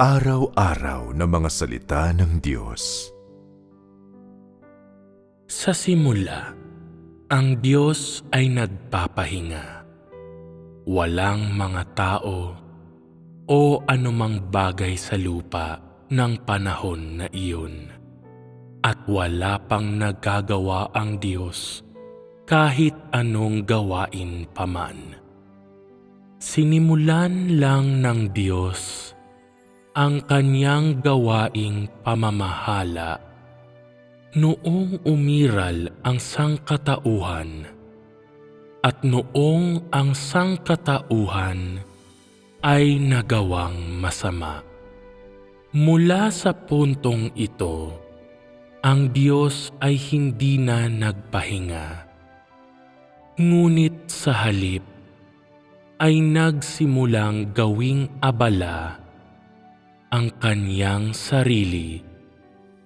Pang-araw-araw na mga salita ng Diyos. Sa simula, ang Diyos ay nagpapahinga. Walang mga tao o anumang bagay sa lupa ng panahon na iyon. At wala pang nagagawa ang Diyos kahit anong gawain paman. Sinimulan lang ng Diyos ang kanyang gawaing pamamahala noong umiral ang sangkatauhan at noong ang sangkatauhan ay nagawang masama. Mula sa puntong ito, ang Diyos ay hindi na nagpahinga. Ngunit sa halip ay nagsimulang gawing abala ang kanyang sarili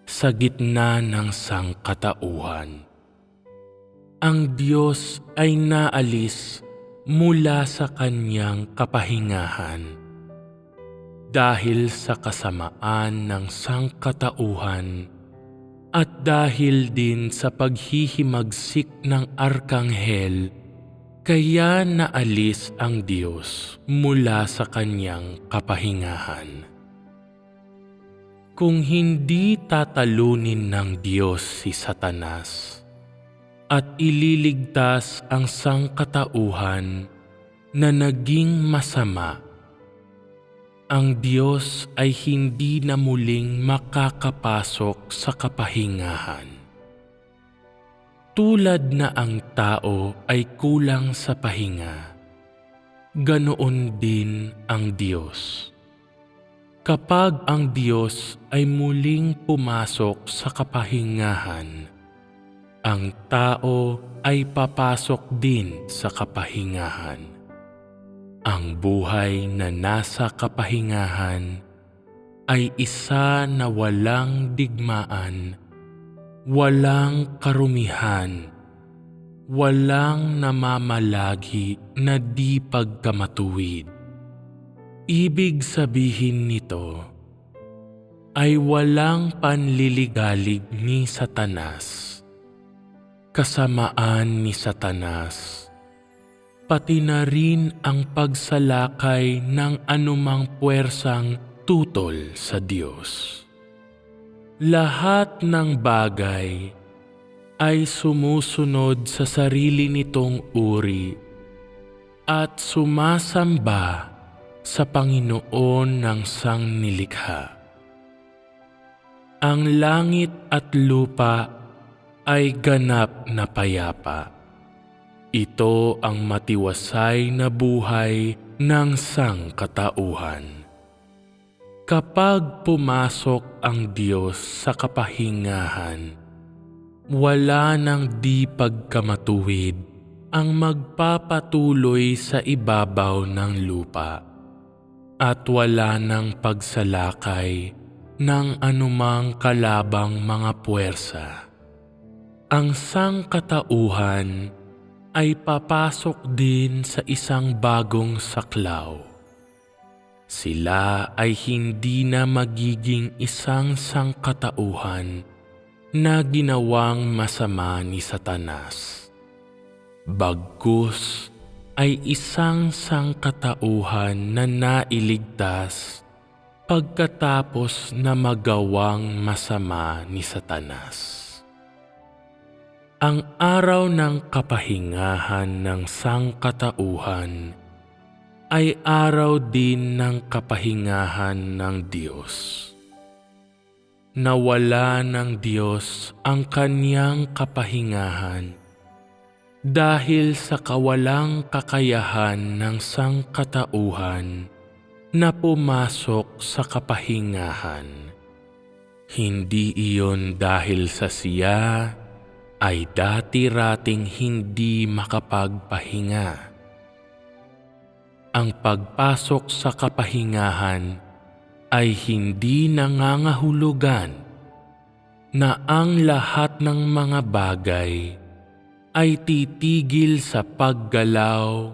sa gitna ng sangkatauhan. Ang Diyos ay naalis mula sa kanyang kapahingahan dahil sa kasamaan ng sangkatauhan at dahil din sa paghihimagsik ng arkanghel kaya naalis ang Diyos mula sa kanyang kapahingahan. Kung hindi tatalunin ng Diyos si Satanas at ililigtas ang sangkatauhan na naging masama, ang Diyos ay hindi na muling makakapasok sa kapahingahan. Tulad na ang tao ay kulang sa pahinga, ganoon din ang Diyos. Kapag ang Diyos ay muling pumasok sa kapahingahan, ang tao ay papasok din sa kapahingahan. Ang buhay na nasa kapahingahan ay isa na walang digmaan walang karumihan, walang namamalagi na di pagkamatuwid. Ibig sabihin nito ay walang panliligalig ni Satanas, kasamaan ni Satanas, pati na rin ang pagsalakay ng anumang puwersang tutol sa Diyos. Lahat ng bagay ay sumusunod sa sarili nitong uri at sumasamba sa Panginoon ng sangnilikha. Ang langit at lupa ay ganap na payapa. Ito ang matiwasay na buhay ng sangkatauhan. Kapag pumasok ang Diyos sa kapahingahan, wala nang di pagkamatuwid ang magpapatuloy sa ibabaw ng lupa at wala nang pagsalakay ng anumang kalabang mga puwersa. Ang sangkatauhan ay papasok din sa isang bagong saklaw sila ay hindi na magiging isang sangkatauhan na ginawang masama ni Satanas. Bagkus ay isang sangkatauhan na nailigtas pagkatapos na magawang masama ni Satanas. Ang araw ng kapahingahan ng sangkatauhan ay araw din ng kapahingahan ng Diyos. Nawala ng Diyos ang kanyang kapahingahan dahil sa kawalang kakayahan ng sangkatauhan na pumasok sa kapahingahan. Hindi iyon dahil sa siya ay dati-rating hindi makapagpahinga ang pagpasok sa kapahingahan ay hindi nangangahulugan na ang lahat ng mga bagay ay titigil sa paggalaw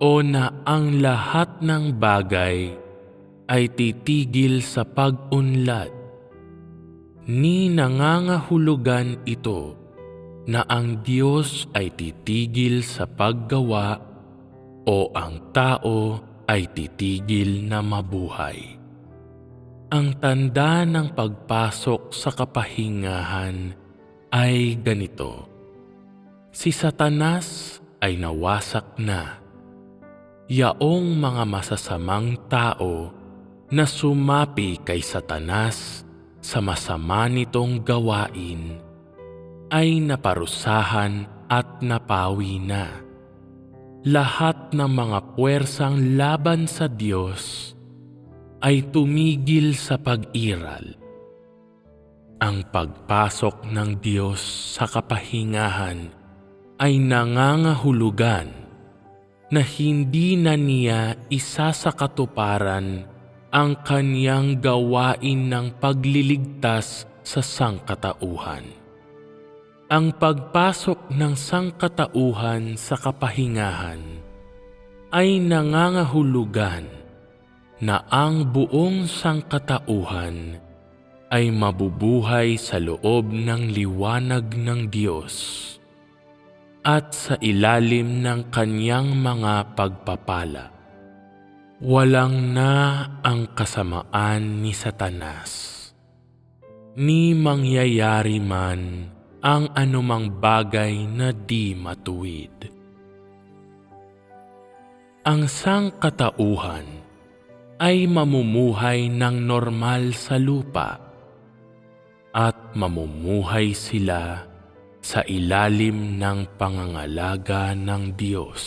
o na ang lahat ng bagay ay titigil sa pag-unlad. Ni nangangahulugan ito na ang Diyos ay titigil sa paggawa o ang tao ay titigil na mabuhay. Ang tanda ng pagpasok sa kapahingahan ay ganito. Si Satanas ay nawasak na. Yaong mga masasamang tao na sumapi kay Satanas sa masama nitong gawain ay naparusahan at napawi na. Lahat ng mga puwersang laban sa Diyos ay tumigil sa pag-iral. Ang pagpasok ng Diyos sa kapahingahan ay nangangahulugan na hindi na niya isa sa katuparan ang kanyang gawain ng pagliligtas sa sangkatauhan. Ang pagpasok ng sangkatauhan sa kapahingahan ay nangangahulugan na ang buong sangkatauhan ay mabubuhay sa loob ng liwanag ng Diyos at sa ilalim ng kanyang mga pagpapala. Walang na ang kasamaan ni Satanas. Ni mangyayari man ang anumang bagay na di matuwid. Ang sangkatauhan ay mamumuhay ng normal sa lupa at mamumuhay sila sa ilalim ng pangangalaga ng Diyos.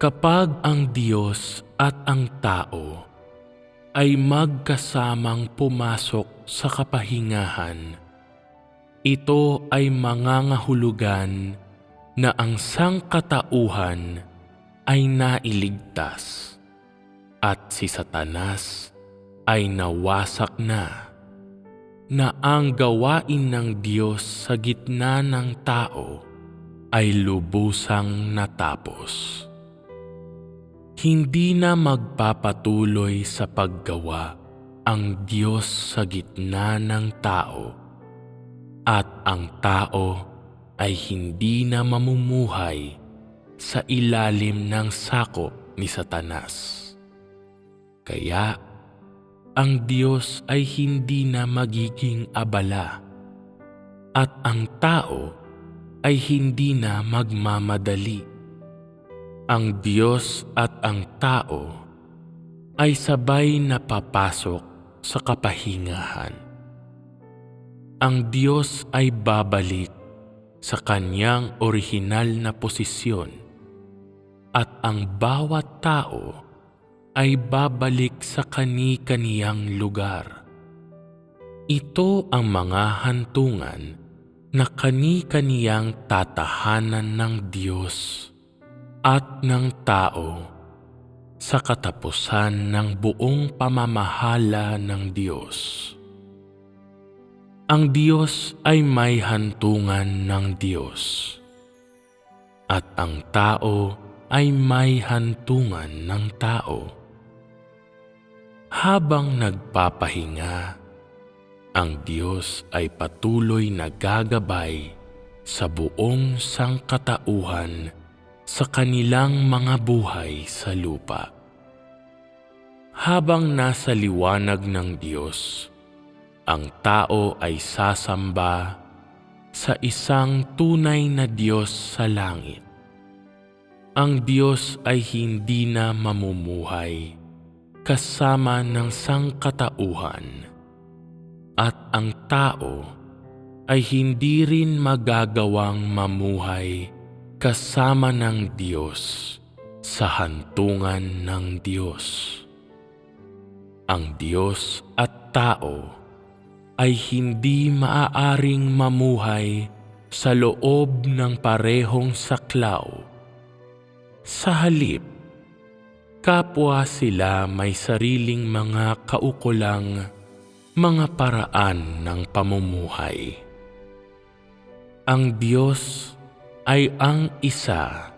Kapag ang Diyos at ang tao ay magkasamang pumasok sa kapahingahan, ito ay mangangahulugan na ang sangkatauhan ay nailigtas at si Satanas ay nawasak na na ang gawain ng Diyos sa gitna ng tao ay lubusang natapos. Hindi na magpapatuloy sa paggawa ang Diyos sa gitna ng tao at ang tao ay hindi na mamumuhay sa ilalim ng sakop ni Satanas. Kaya ang Diyos ay hindi na magiging abala at ang tao ay hindi na magmamadali. Ang Diyos at ang tao ay sabay na papasok sa kapahingahan ang Diyos ay babalik sa kanyang orihinal na posisyon at ang bawat tao ay babalik sa kani-kaniyang lugar. Ito ang mga hantungan na kani-kaniyang tatahanan ng Diyos at ng tao sa katapusan ng buong pamamahala ng Diyos. Ang Diyos ay may hantungan ng Diyos at ang tao ay may hantungan ng tao. Habang nagpapahinga, ang Diyos ay patuloy na gagabay sa buong sangkatauhan sa kanilang mga buhay sa lupa. Habang nasa liwanag ng Diyos, ang tao ay sasamba sa isang tunay na Diyos sa langit. Ang Diyos ay hindi na mamumuhay kasama ng sangkatauhan at ang tao ay hindi rin magagawang mamuhay kasama ng Diyos sa hantungan ng Diyos. Ang Diyos at tao ay hindi maaaring mamuhay sa loob ng parehong saklaw. Sa halip, kapwa sila may sariling mga kaukulang mga paraan ng pamumuhay. Ang Diyos ay ang isa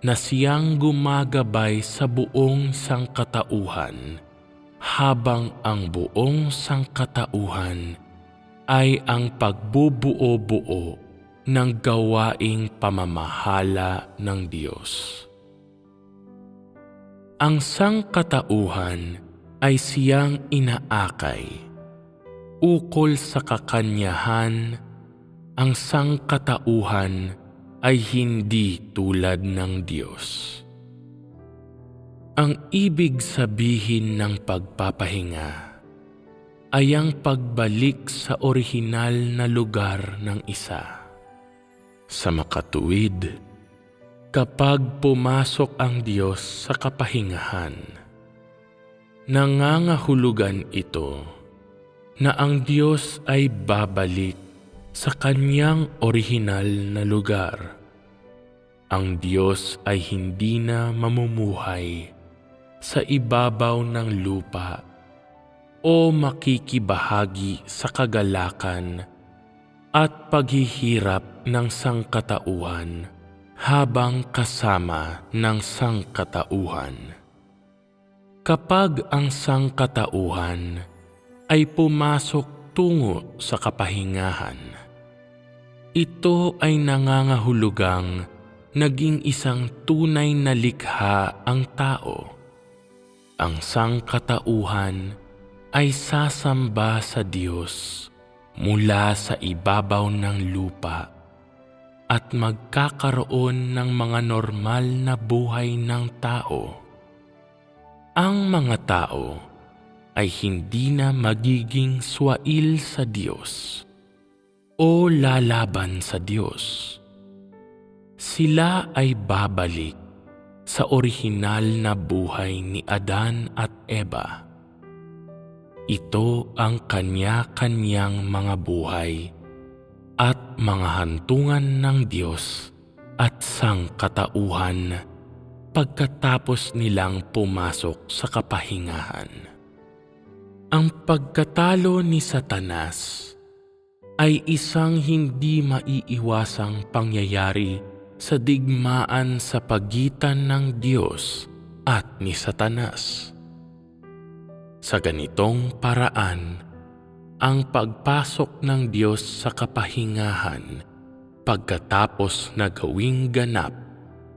na siyang gumagabay sa buong sangkatauhan habang ang buong sangkatauhan ay ang pagbubuo-buo ng gawaing pamamahala ng Diyos. Ang sangkatauhan ay siyang inaakay. Ukol sa kakanyahan, ang sangkatauhan ay hindi tulad ng Diyos. Ang ibig sabihin ng pagpapahinga ay ang pagbalik sa orihinal na lugar ng isa. Sa makatuwid, kapag pumasok ang Diyos sa kapahingahan, nangangahulugan ito na ang Diyos ay babalik sa kanyang orihinal na lugar. Ang Diyos ay hindi na mamumuhay sa ibabaw ng lupa o makikibahagi sa kagalakan at paghihirap ng sangkatauhan habang kasama ng sangkatauhan. Kapag ang sangkatauhan ay pumasok tungo sa kapahingahan, ito ay nangangahulugang naging isang tunay na likha ang tao ang sangkatauhan ay sasamba sa Diyos mula sa ibabaw ng lupa at magkakaroon ng mga normal na buhay ng tao. Ang mga tao ay hindi na magiging swail sa Diyos o lalaban sa Diyos. Sila ay babalik sa orihinal na buhay ni Adan at Eva. Ito ang kanya-kanyang mga buhay at mga hantungan ng Diyos at sangkatauhan pagkatapos nilang pumasok sa kapahingahan. Ang pagkatalo ni Satanas ay isang hindi maiiwasang pangyayari sa digmaan sa pagitan ng Diyos at ni Satanas. Sa ganitong paraan, ang pagpasok ng Diyos sa kapahingahan pagkatapos na gawing ganap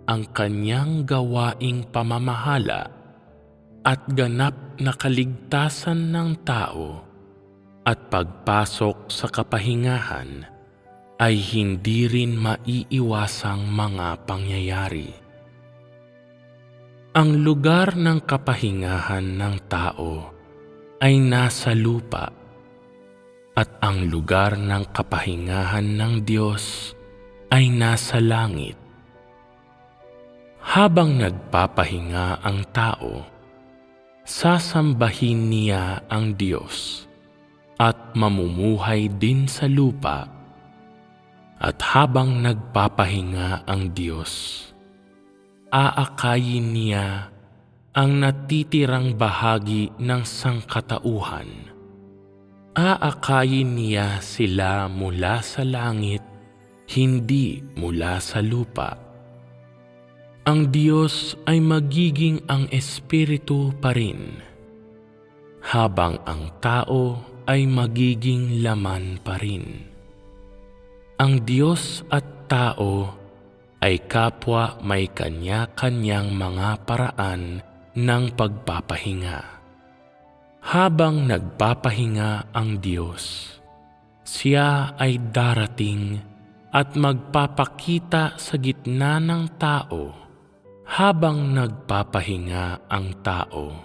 ang kanyang gawaing pamamahala at ganap na kaligtasan ng tao at pagpasok sa kapahingahan ay hindi rin maiiwasang mga pangyayari. Ang lugar ng kapahingahan ng tao ay nasa lupa at ang lugar ng kapahingahan ng Diyos ay nasa langit. Habang nagpapahinga ang tao, sasambahin niya ang Diyos at mamumuhay din sa lupa at habang nagpapahinga ang Diyos, aakayin niya ang natitirang bahagi ng sangkatauhan. Aakayin niya sila mula sa langit, hindi mula sa lupa. Ang Diyos ay magiging ang Espiritu pa rin, habang ang tao ay magiging laman pa rin. Ang Diyos at tao ay kapwa may kanya-kanyang mga paraan ng pagpapahinga. Habang nagpapahinga ang Diyos, siya ay darating at magpapakita sa gitna ng tao habang nagpapahinga ang tao.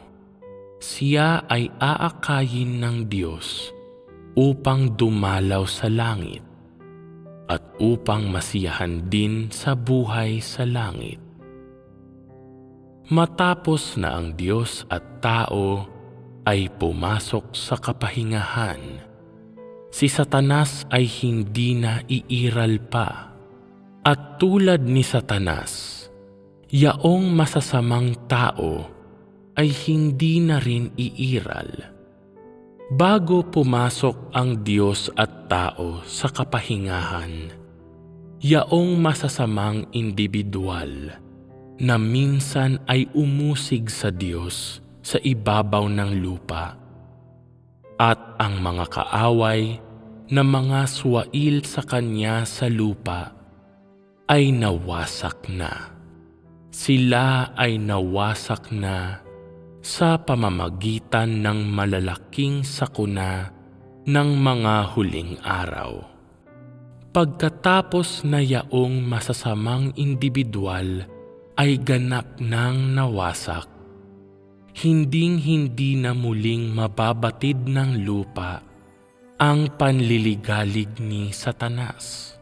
Siya ay aakayin ng Diyos upang dumalaw sa langit at upang masiyahan din sa buhay sa langit. Matapos na ang Diyos at tao ay pumasok sa kapahingahan, si Satanas ay hindi na iiral pa. At tulad ni Satanas, yaong masasamang tao ay hindi na rin iiral Bago pumasok ang Diyos at tao sa kapahingahan, yaong masasamang individual na minsan ay umusig sa Diyos sa ibabaw ng lupa at ang mga kaaway na mga suwail sa kanya sa lupa ay nawasak na. Sila ay nawasak na sa pamamagitan ng malalaking sakuna ng mga huling araw. Pagkatapos na yaong masasamang individual ay ganap ng nawasak, hinding-hindi na muling mababatid ng lupa ang panliligalig ni Satanas.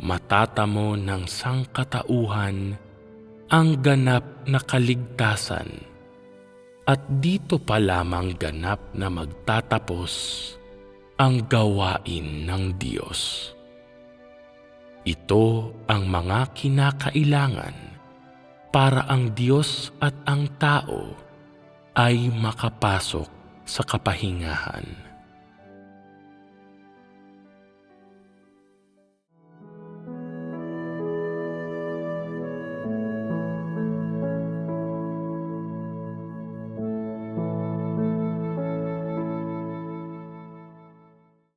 Matatamo ng sangkatauhan ang ganap na kaligtasan at dito pa lamang ganap na magtatapos ang gawain ng Diyos. Ito ang mga kinakailangan para ang Diyos at ang tao ay makapasok sa kapahingahan.